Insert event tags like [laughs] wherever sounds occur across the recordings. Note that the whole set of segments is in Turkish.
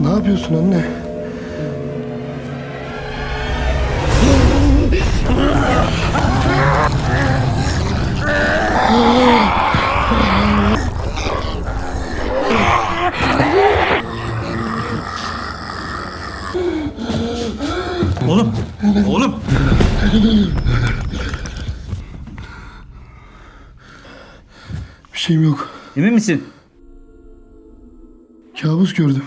Ne yapıyorsun anne? Oğlum, oğlum. Bir şeyim yok. Emin misin? Kabus gördüm.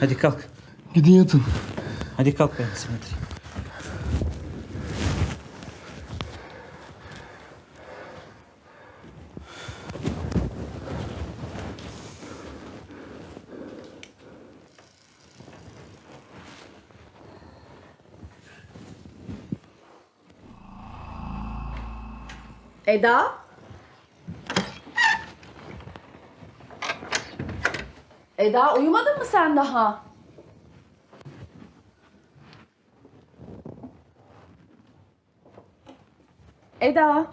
Hadi kalk. Gidin yatın. Hadi kalk ben seni yatırayım. Eda? Eda uyumadın mı sen daha? Eda,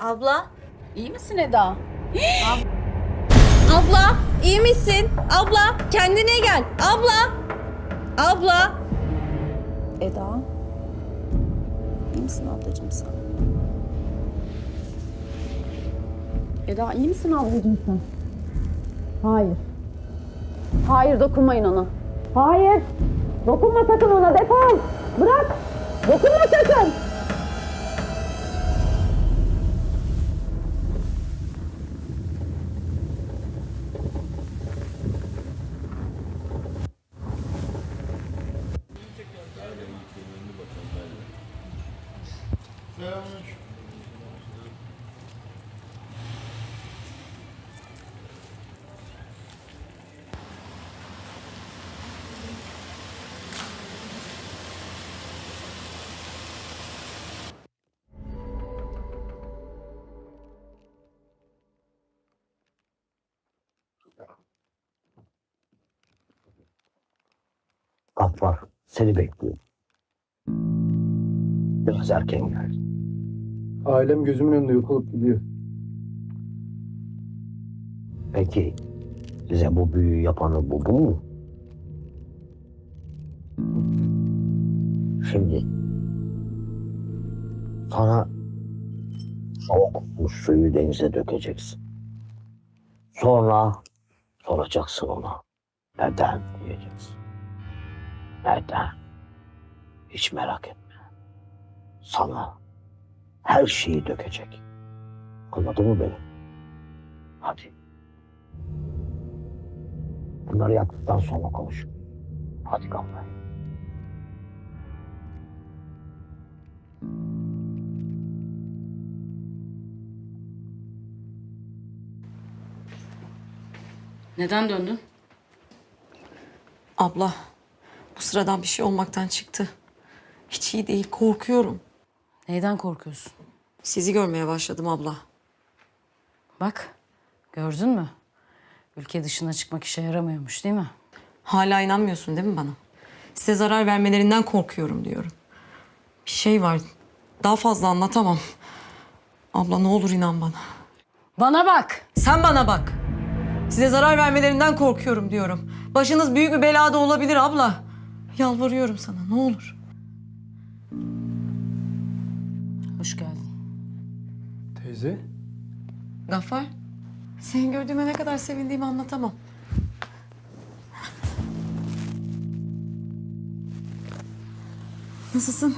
Abla. iyi misin Eda? Abla iyi misin? Abla kendine gel. Abla. Abla. Eda, iyi misin ablacığım sen? Eda iyi misin ablacığım sen? Hayır. Hayır dokunmayın ona. Hayır. Dokunma sakın ona defol. Bırak. Dokunma sakın. Gaffar seni bekliyor. Biraz erken gel. Ailem gözümün önünde yok olup gidiyor. Peki size bu büyüyü yapanı bu, bu mu? Şimdi sana soğuk bu suyu denize dökeceksin. Sonra soracaksın ona. Neden diyeceksin. Neden? Hiç merak etme. Sana her şeyi dökecek. Anladın mı beni? Hadi. Bunları yaptıktan sonra konuş. Hadi Gamber. Neden döndün? Abla, bu sıradan bir şey olmaktan çıktı. Hiç iyi değil, korkuyorum. Neyden korkuyorsun? Sizi görmeye başladım abla. Bak, gördün mü? Ülke dışına çıkmak işe yaramıyormuş değil mi? Hala inanmıyorsun değil mi bana? Size zarar vermelerinden korkuyorum diyorum. Bir şey var, daha fazla anlatamam. Abla ne olur inan bana. Bana bak! Sen bana bak. Size zarar vermelerinden korkuyorum diyorum. Başınız büyük bir belada olabilir abla. Yalvarıyorum sana ne olur. Hoş geldin. Teyze? Gaffar, seni gördüğüme ne kadar sevindiğimi anlatamam. Nasılsın?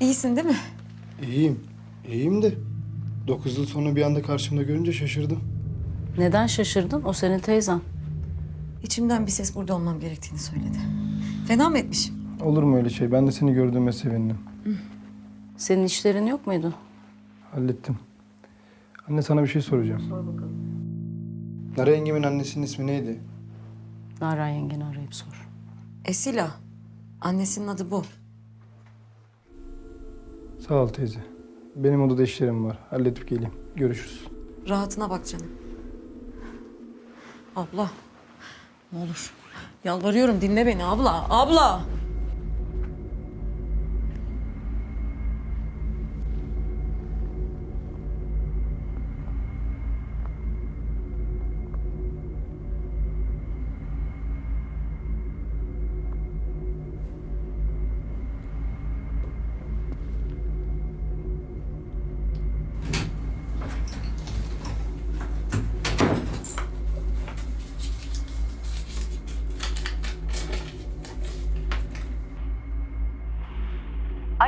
İyisin değil mi? İyiyim. İyiyim de. Dokuz yıl sonra bir anda karşımda görünce şaşırdım. Neden şaşırdın? O senin teyzen. İçimden bir ses burada olmam gerektiğini söyledi. Fena mı etmişim? Olur mu öyle şey? Ben de seni gördüğüme sevindim. Senin işlerin yok muydu? Hallettim. Anne sana bir şey soracağım. Sor bakalım. Nara yengemin annesinin ismi neydi? Nara yengeni arayıp sor. Esila. Annesinin adı bu. Sağ ol teyze. Benim odada işlerim var. Halledip geleyim. Görüşürüz. Rahatına bak canım. Abla. Ne olur. Yalvarıyorum dinle beni abla. Abla.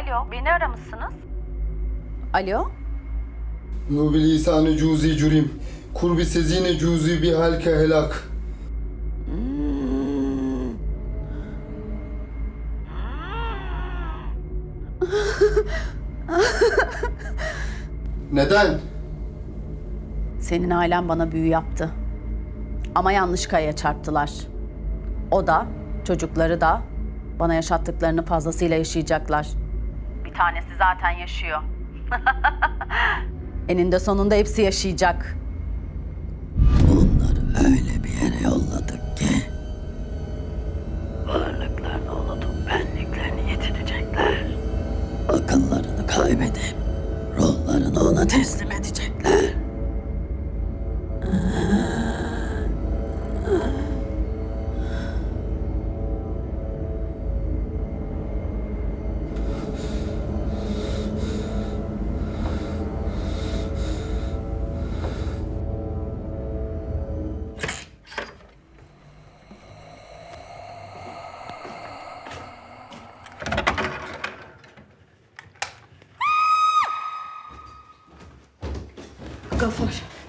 Alo, beni aramışsınız. Alo? Nubil lisanı cuzi cürim. Kurbi sezine cuzi bir halke helak. [laughs] Neden? Senin ailen bana büyü yaptı. Ama yanlış kayaya çarptılar. O da, çocukları da bana yaşattıklarını fazlasıyla yaşayacaklar. Bir tanesi zaten yaşıyor. [laughs] Eninde sonunda hepsi yaşayacak. Onları öyle bir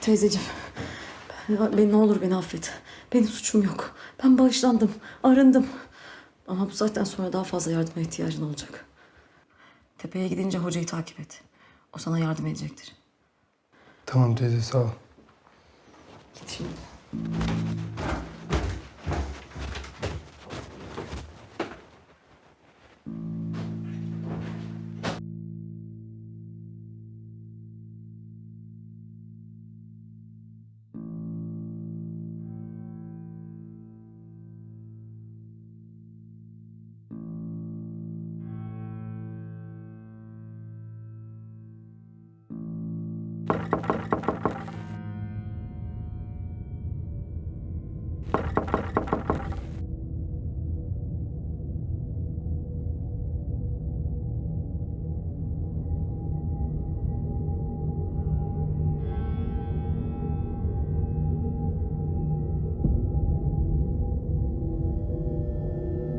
teyzeciğim. Ben, ne olur beni affet. Benim suçum yok. Ben bağışlandım. Arındım. Ama bu saatten sonra daha fazla yardıma ihtiyacın olacak. Tepeye gidince hocayı takip et. O sana yardım edecektir. Tamam teyze sağ ol. Git şimdi.